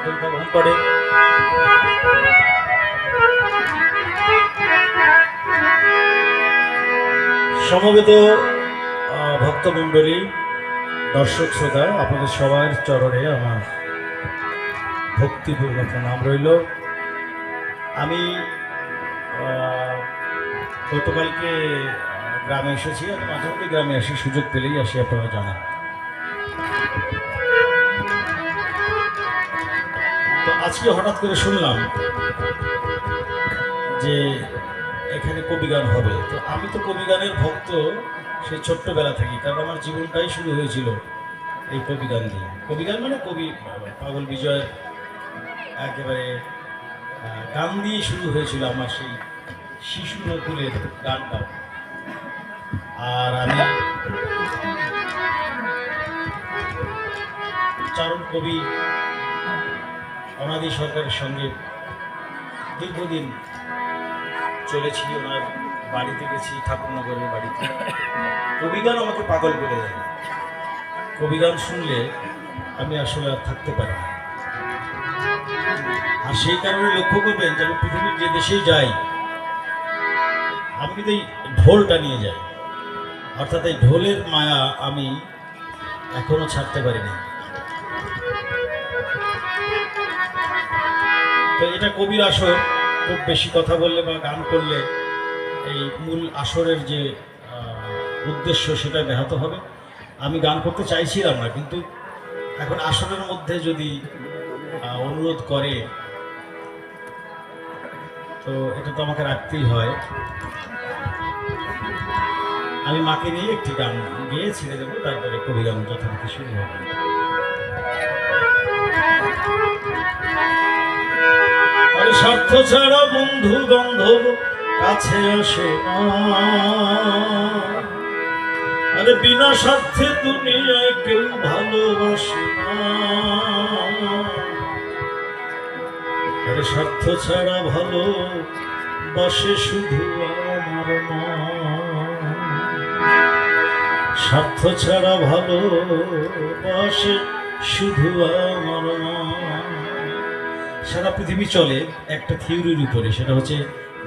ভূমিকা করে। সমবেত ভক্তমণ্ডলী, দর্শক শ্রোতা, আপনাদের সবার চরণে আমার ভক্তিপূর্ণ প্রণাম রইল। আমি গতকালকে গ্রামে এসেছি আমি মাঝে গ্রামে আসি, সুযোগ পেলেই আসি, আপনারা জানেন। আজকে হঠাৎ করে শুনলাম যে এখানে কবিগান হবে। তো আমি তো কবিগানের ভক্ত সেই ছোট্টবেলা থেকে কারণ আমার জীবনটাই শুরু হয়েছিল এই কবিগান দিয়ে। কবিগান মানে কবি, পাগল বিজয় একেবারে গান দিয়ে শুরু হয়েছিল আমার সেই শিশু নকুলের গানটা। আর আমি চারণ কবি অনাদি সরকারের সঙ্গে দীর্ঘদিন চলেছি, ওনার বাড়িতে গেছি, ঠাকুরনগরের বাড়িতে। কবিগান আমাকে পাগল করে দেয়। কবিগান শুনলে আমি আসলে আর থাকতে পারি না। আর সেই কারণে লক্ষ্য করবেন যে আমি পৃথিবীর যে দেশেই যাই, আমি কিন্তু এই ঢোলটা নিয়ে যাই। অর্থাৎ এই ঢোলের মায়া আমি এখনও ছাড়তে পারিনি। তো এটা কবির আসর। খুব বেশি কথা বললে বা গান করলে এই মূল আসরের যে উদ্দেশ্য সেটা ব্যাহত হবে। আমি গান করতে চাইছিলাম না, কিন্তু এখন আসরের মধ্যে যদি অনুরোধ করে, তো এটা তো আমাকে রাখতেই হয়। আমি মাকে নিয়ে একটি গান গেয়ে ছেড়ে দেবো, তারপরে কবি গান যথারীতি শুরু হবে। স্বার্থ ছাড়া বন্ধু বান্ধব কাছে আসে আরে বিনা স্বার্থে দুনিয়ায় কেউ ভালোবাসে আরে স্বার্থ ছাড়া ভালো বাসে শুধু আমার স্বার্থ ছাড়া ভালো বাসে শুধু আমার মা। সারা পৃথিবী চলে একটা থিওরির উপরে, সেটা হচ্ছে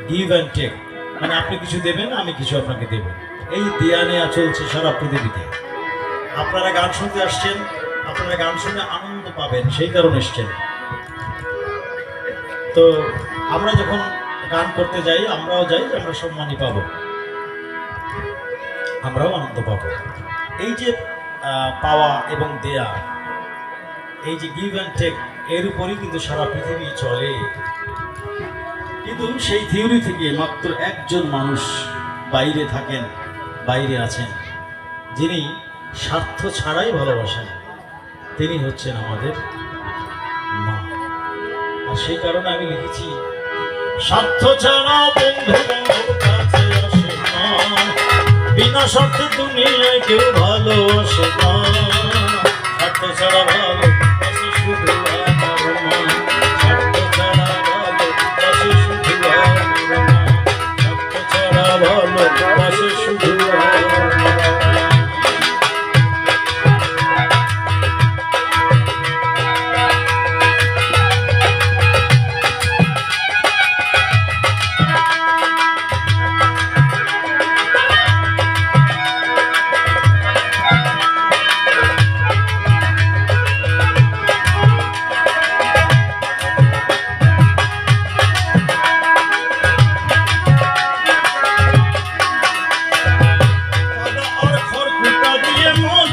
গিভ অ্যান্ড টেক মানে আপনি কিছু দেবেন, আমি কিছু আপনাকে দেব। এই দেয়া নেয়া চলছে সারা পৃথিবীতে। আপনারা গান শুনতে আসছেন, আপনারা গান শুনে আনন্দ পাবেন, সেই কারণে এসছেন। তো আমরা যখন গান করতে যাই, আমরাও যাই, আমরা সম্মানই পাবো। আমরাও আনন্দ পাবো। এই যে পাওয়া এবং দেয়া, এই যে গিভ অ্যান্ড টেক এর উপরই কিন্তু সারা পৃথিবী চলে। কিন্তু সেই থিওরি থেকে মাত্র একজন মানুষ বাইরে থাকেন, বাইরে আছেন, যিনি স্বার্থ ছাড়াই ভালোবাসেন। তিনি হচ্ছেন আমাদের মা। আর সেই কারণে আমি লিখেছি, স্বার্থ ছাড়া বন্ধু বিনা স্বার্থে দুনিয়ায় কেউ ভালোবাসে না। স্বার্থ ছাড়া ভালো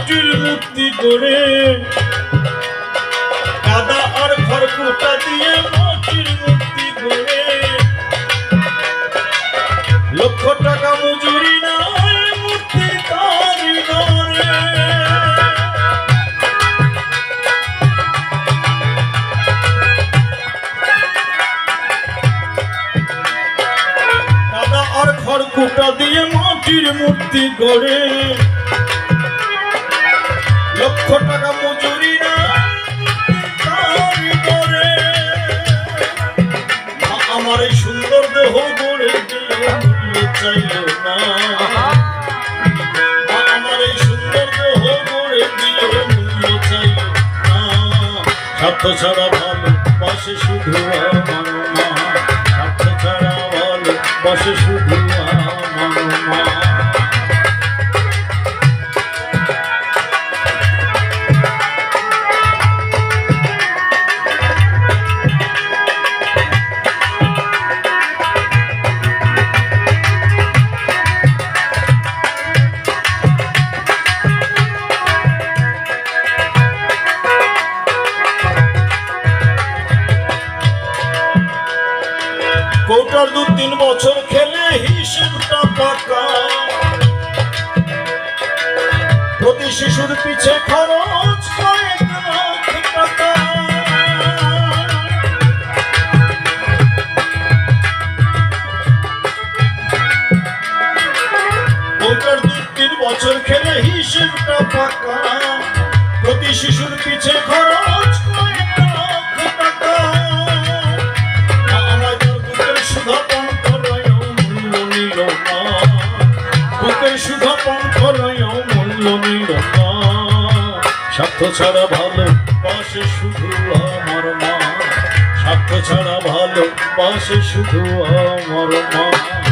দিয়ে মাটির মূর্তি করে। কাদা আর খড়কুটা দিয়ে আমার এই সুন্দর দেহ গড়ে আমার এই সুন্দর দেহ গড়ে মূল্য চাইল না। স্বার্থ ছাড়া ভালো শুধু আমার মা। স্বার্থ ভালোবাসে শুধু কোটার দু তিন বছর খেলে হিসেবটা পাকা। প্রতি শিশুর পিছে খরচ দু তিন বছর খেলে হিসেবটা পাকা। প্রতি শিশুর পিছে খরচ ছাড়া ভালো পাশে শুধু আমার মা। স্বার্থ ছাড়া ভালো পাশে শুধু আমার মা।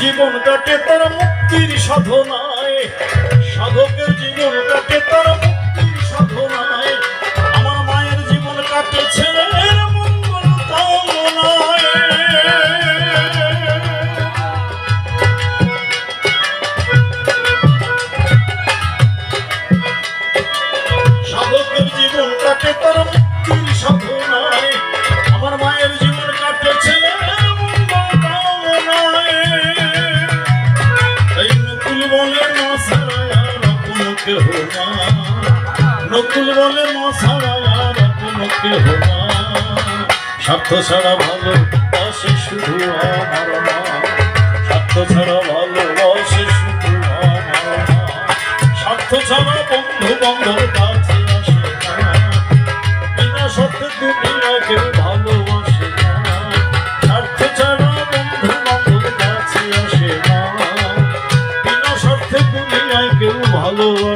জীবন কাটে তার মুক্তির সাধনায় নকুল বলে মা ছাড়া আর কোনো কেহ না স্বার্থ ছাড়া ভালো বাসে শুধু আমার স্বার্থ ছাড়া ভালোবাসে শুধু আমার স্বার্থ ছাড়া বন্ধু বান্ধব কাছে আসে বিনা দুনিয়া কেউ ভালোবাসে স্বার্থ ছাড়া বন্ধু বান্ধব কাছে আসে না। বিনা স্বার্থে দুনিয়ায় কেউ ভালোবাসে